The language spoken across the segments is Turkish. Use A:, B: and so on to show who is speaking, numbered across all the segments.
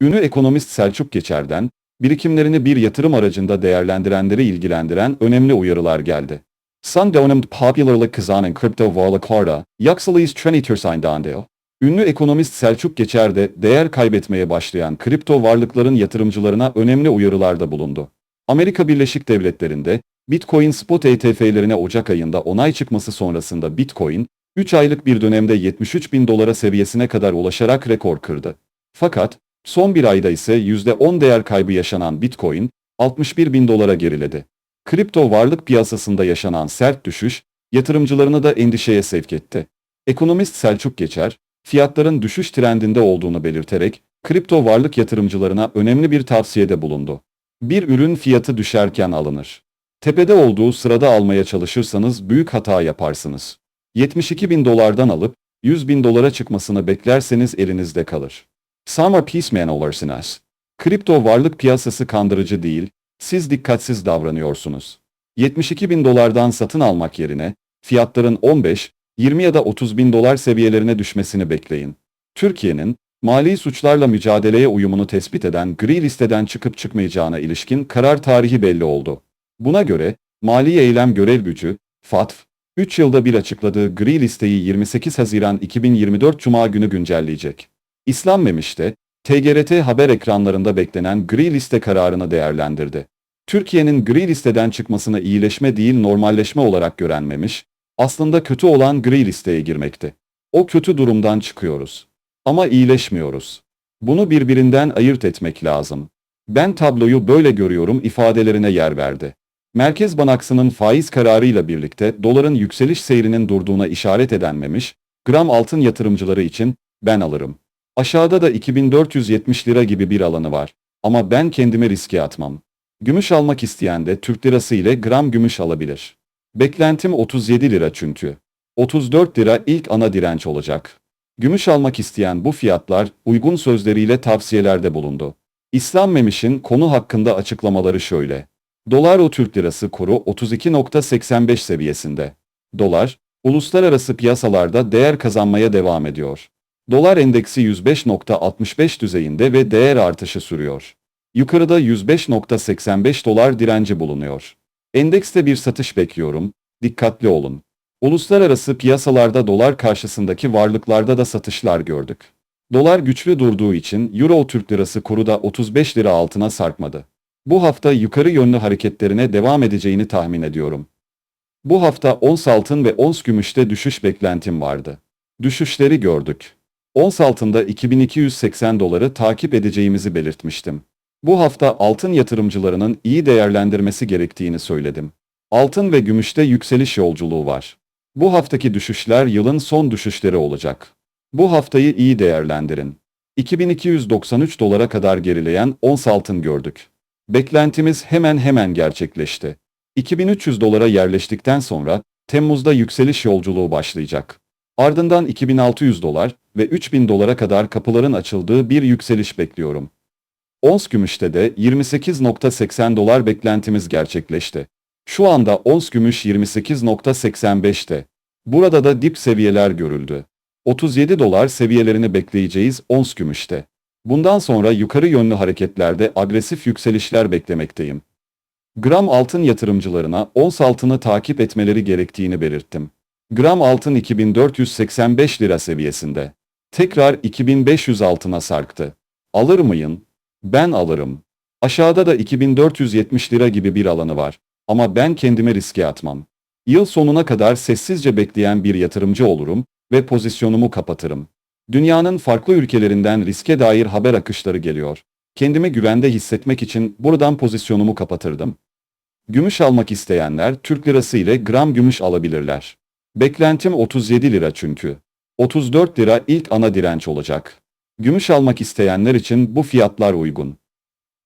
A: Ünlü ekonomist Selçuk Geçer'den, birikimlerini bir yatırım aracında değerlendirenleri ilgilendiren önemli uyarılar geldi. Son dönemde popülerlik kazanan kripto varlıklarda yükselişler treni Ünlü ekonomist Selçuk Geçer de değer kaybetmeye başlayan kripto varlıkların yatırımcılarına önemli uyarılarda bulundu. Amerika Birleşik Devletleri'nde Bitcoin spot ETF'lerine Ocak ayında onay çıkması sonrasında Bitcoin, 3 aylık bir dönemde 73 bin dolara seviyesine kadar ulaşarak rekor kırdı. Fakat, son bir ayda ise %10 değer kaybı yaşanan Bitcoin, 61 bin dolara geriledi. Kripto varlık piyasasında yaşanan sert düşüş, yatırımcılarını da endişeye sevk etti. Ekonomist Selçuk Geçer, fiyatların düşüş trendinde olduğunu belirterek, kripto varlık yatırımcılarına önemli bir tavsiyede bulundu. Bir ürün fiyatı düşerken alınır. Tepede olduğu sırada almaya çalışırsanız büyük hata yaparsınız. 72 bin dolardan alıp 100 bin dolara çıkmasını beklerseniz elinizde kalır. Summer Peaceman olursunuz. Kripto varlık piyasası kandırıcı değil, siz dikkatsiz davranıyorsunuz. 72 bin dolardan satın almak yerine, fiyatların 15, 20 ya da 30 bin dolar seviyelerine düşmesini bekleyin. Türkiye'nin, mali suçlarla mücadeleye uyumunu tespit eden gri listeden çıkıp çıkmayacağına ilişkin karar tarihi belli oldu. Buna göre, Mali Eylem Görev Gücü, FATF, 3 yılda bir açıkladığı gri listeyi 28 Haziran 2024 Cuma günü güncelleyecek. İslam Memiş de, TGRT haber ekranlarında beklenen gri liste kararını değerlendirdi. Türkiye'nin gri listeden çıkmasını iyileşme değil normalleşme olarak gören Memiş, aslında kötü olan gri listeye girmekti. O kötü durumdan çıkıyoruz. Ama iyileşmiyoruz. Bunu birbirinden ayırt etmek lazım. Ben tabloyu böyle görüyorum ifadelerine yer verdi. Merkez Bankası'nın faiz kararıyla birlikte doların yükseliş seyrinin durduğuna işaret edenmemiş, gram altın yatırımcıları için ben alırım. Aşağıda da 2470 lira gibi bir alanı var. Ama ben kendimi riske atmam. Gümüş almak isteyen de Türk lirası ile gram gümüş alabilir. Beklentim 37 lira çünkü. 34 lira ilk ana direnç olacak. Gümüş almak isteyen bu fiyatlar uygun sözleriyle tavsiyelerde bulundu. İslam Memiş'in konu hakkında açıklamaları şöyle. Dolar o Türk lirası kuru 32.85 seviyesinde. Dolar, uluslararası piyasalarda değer kazanmaya devam ediyor. Dolar endeksi 105.65 düzeyinde ve değer artışı sürüyor. Yukarıda 105.85 dolar direnci bulunuyor. Endekste bir satış bekliyorum, dikkatli olun. Uluslararası piyasalarda dolar karşısındaki varlıklarda da satışlar gördük. Dolar güçlü durduğu için Euro Türk Lirası kuru da 35 lira altına sarkmadı. Bu hafta yukarı yönlü hareketlerine devam edeceğini tahmin ediyorum. Bu hafta ons altın ve ons gümüşte düşüş beklentim vardı. Düşüşleri gördük. Ons altında 2280 doları takip edeceğimizi belirtmiştim. Bu hafta altın yatırımcılarının iyi değerlendirmesi gerektiğini söyledim. Altın ve gümüşte yükseliş yolculuğu var. Bu haftaki düşüşler yılın son düşüşleri olacak. Bu haftayı iyi değerlendirin. 2293 dolara kadar gerileyen ons altın gördük. Beklentimiz hemen hemen gerçekleşti. 2300 dolara yerleştikten sonra Temmuz'da yükseliş yolculuğu başlayacak. Ardından 2600 dolar ve 3000 dolara kadar kapıların açıldığı bir yükseliş bekliyorum. Ons gümüşte de 28.80 dolar beklentimiz gerçekleşti. Şu anda ons gümüş 28.85'te. Burada da dip seviyeler görüldü. 37 dolar seviyelerini bekleyeceğiz ons gümüşte. Bundan sonra yukarı yönlü hareketlerde agresif yükselişler beklemekteyim. Gram altın yatırımcılarına ons altını takip etmeleri gerektiğini belirttim. Gram altın 2485 lira seviyesinde. Tekrar 2500 altına sarktı. Alır mıyım? Ben alırım. Aşağıda da 2470 lira gibi bir alanı var. Ama ben kendimi riske atmam. Yıl sonuna kadar sessizce bekleyen bir yatırımcı olurum ve pozisyonumu kapatırım. Dünyanın farklı ülkelerinden riske dair haber akışları geliyor. Kendimi güvende hissetmek için buradan pozisyonumu kapatırdım. Gümüş almak isteyenler Türk lirası ile gram gümüş alabilirler. Beklentim 37 lira çünkü. 34 lira ilk ana direnç olacak. Gümüş almak isteyenler için bu fiyatlar uygun.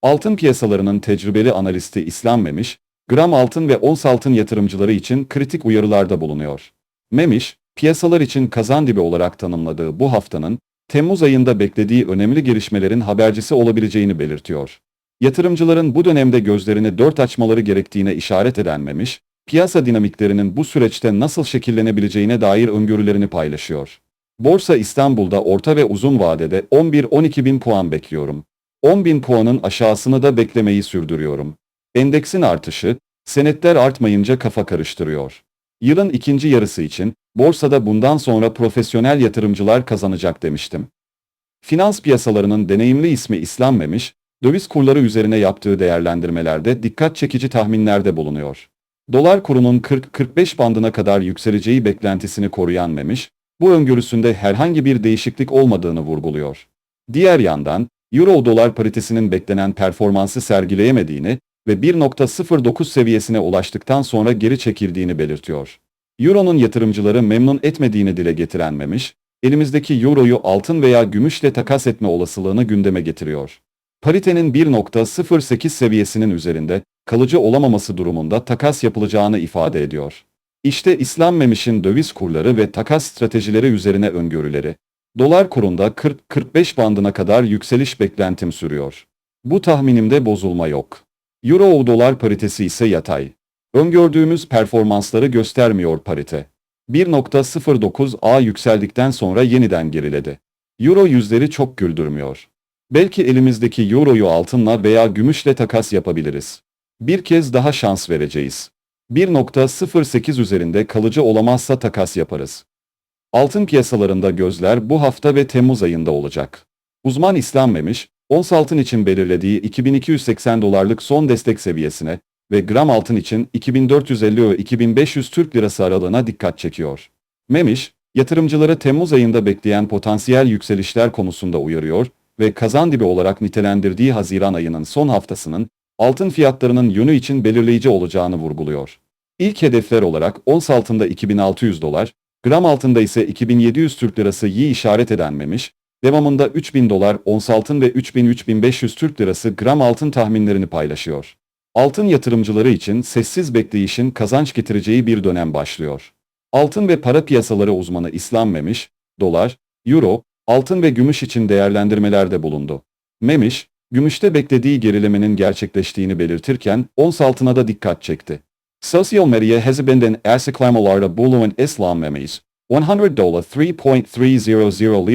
A: Altın piyasalarının tecrübeli analisti İslam Memiş, gram altın ve ons altın yatırımcıları için kritik uyarılarda bulunuyor. Memiş, piyasalar için kazan dibi olarak tanımladığı bu haftanın, Temmuz ayında beklediği önemli gelişmelerin habercisi olabileceğini belirtiyor. Yatırımcıların bu dönemde gözlerini dört açmaları gerektiğine işaret edenmemiş, piyasa dinamiklerinin bu süreçte nasıl şekillenebileceğine dair öngörülerini paylaşıyor. Borsa İstanbul'da orta ve uzun vadede 11-12 bin puan bekliyorum. 10.000 puanın aşağısını da beklemeyi sürdürüyorum. Endeksin artışı, senetler artmayınca kafa karıştırıyor. Yılın ikinci yarısı için, borsada bundan sonra profesyonel yatırımcılar kazanacak demiştim. Finans piyasalarının deneyimli ismi İslam Memiş, döviz kurları üzerine yaptığı değerlendirmelerde dikkat çekici tahminlerde bulunuyor. Dolar kurunun 40-45 bandına kadar yükseleceği beklentisini koruyan Memiş, bu öngörüsünde herhangi bir değişiklik olmadığını vurguluyor. Diğer yandan, Euro-dolar paritesinin beklenen performansı sergileyemediğini ve 1.09 seviyesine ulaştıktan sonra geri çekildiğini belirtiyor. Euro'nun yatırımcıları memnun etmediğini dile getiren Memiş, elimizdeki Euro'yu altın veya gümüşle takas etme olasılığını gündeme getiriyor. Paritenin 1.08 seviyesinin üzerinde kalıcı olamaması durumunda takas yapılacağını ifade ediyor. İşte İslam Memiş'in döviz kurları ve takas stratejileri üzerine öngörüleri. Dolar kurunda 40-45 bandına kadar yükseliş beklentim sürüyor. Bu tahminimde bozulma yok. Euro-dolar paritesi ise yatay. Öngördüğümüz performansları göstermiyor parite. 1.09A yükseldikten sonra yeniden geriledi. Euro yüzleri çok güldürmüyor. Belki elimizdeki Euro'yu altınla veya gümüşle takas yapabiliriz. Bir kez daha şans vereceğiz. 1.08 üzerinde kalıcı olamazsa takas yaparız. Altın piyasalarında gözler bu hafta ve Temmuz ayında olacak. Uzman İslam Memiş, ons altın için belirlediği 2280 dolarlık son destek seviyesine ve gram altın için 2450 ve 2500 Türk Lirası aralığına dikkat çekiyor. Memiş, yatırımcıları Temmuz ayında bekleyen potansiyel yükselişler konusunda uyarıyor ve kazan dibi olarak nitelendirdiği Haziran ayının son haftasının altın fiyatlarının yönü için belirleyici olacağını vurguluyor. İlk hedefler olarak ons altında 2600 dolar, gram altında ise 2700 Türk Lirası iyi işaret edenmemiş, devamında 3000 dolar ons altın ve 3000-3500 Türk Lirası gram altın tahminlerini paylaşıyor. Altın yatırımcıları için sessiz bekleyişin kazanç getireceği bir dönem başlıyor. Altın ve para piyasaları uzmanı İslam Memiş, dolar, euro, altın ve gümüş için değerlendirmelerde bulundu. Memiş, gümüşte beklediği gerilemenin gerçekleştiğini belirtirken ons altına da dikkat çekti. Sosyal medya hesabından açıklamalarda bulunan İslam Memiş, 100 dolar 3.300 lira, 100 euro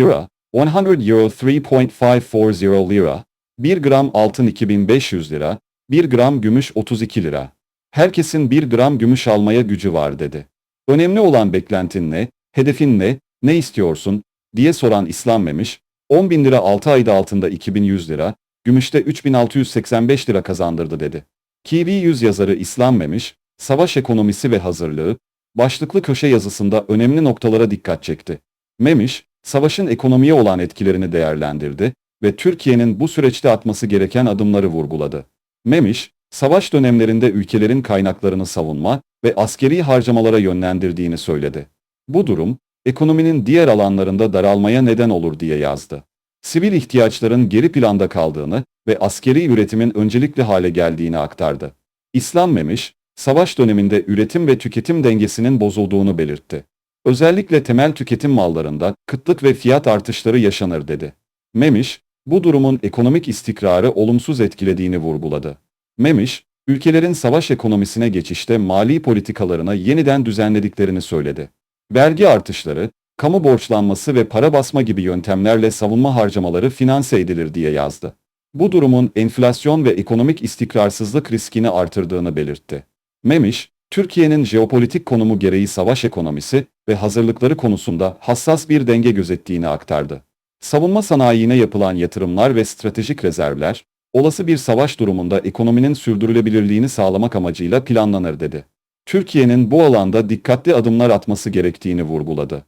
A: 3.540 lira, 1 gram altın 2500 lira, 1 gram gümüş 32 lira. Herkesin 1 gram gümüş almaya gücü var dedi. Önemli olan beklentin ne, hedefin ne, ne istiyorsun, diye soran İslam Memiş, 10 bin lira 6 ayda altında 2100 lira, gümüşte 3685 lira kazandırdı dedi. Kiwi 100 yazarı İslam Memiş, savaş ekonomisi ve hazırlığı, başlıklı köşe yazısında önemli noktalara dikkat çekti. Memiş, savaşın ekonomiye olan etkilerini değerlendirdi ve Türkiye'nin bu süreçte atması gereken adımları vurguladı. Memiş, savaş dönemlerinde ülkelerin kaynaklarını savunma ve askeri harcamalara yönlendirdiğini söyledi. Bu durum, ekonominin diğer alanlarında daralmaya neden olur diye yazdı. Sivil ihtiyaçların geri planda kaldığını ve askeri üretimin öncelikli hale geldiğini aktardı. İslam Memiş, savaş döneminde üretim ve tüketim dengesinin bozulduğunu belirtti. Özellikle temel tüketim mallarında kıtlık ve fiyat artışları yaşanır dedi. Memiş, bu durumun ekonomik istikrarı olumsuz etkilediğini vurguladı. Memiş, ülkelerin savaş ekonomisine geçişte mali politikalarını yeniden düzenlediklerini söyledi. Vergi artışları, kamu borçlanması ve para basma gibi yöntemlerle savunma harcamaları finanse edilir diye yazdı. Bu durumun enflasyon ve ekonomik istikrarsızlık riskini artırdığını belirtti. Memiş, Türkiye'nin jeopolitik konumu gereği savaş ekonomisi ve hazırlıkları konusunda hassas bir denge gözettiğini aktardı. Savunma sanayine yapılan yatırımlar ve stratejik rezervler, olası bir savaş durumunda ekonominin sürdürülebilirliğini sağlamak amacıyla planlanır dedi. Türkiye'nin bu alanda dikkatli adımlar atması gerektiğini vurguladı.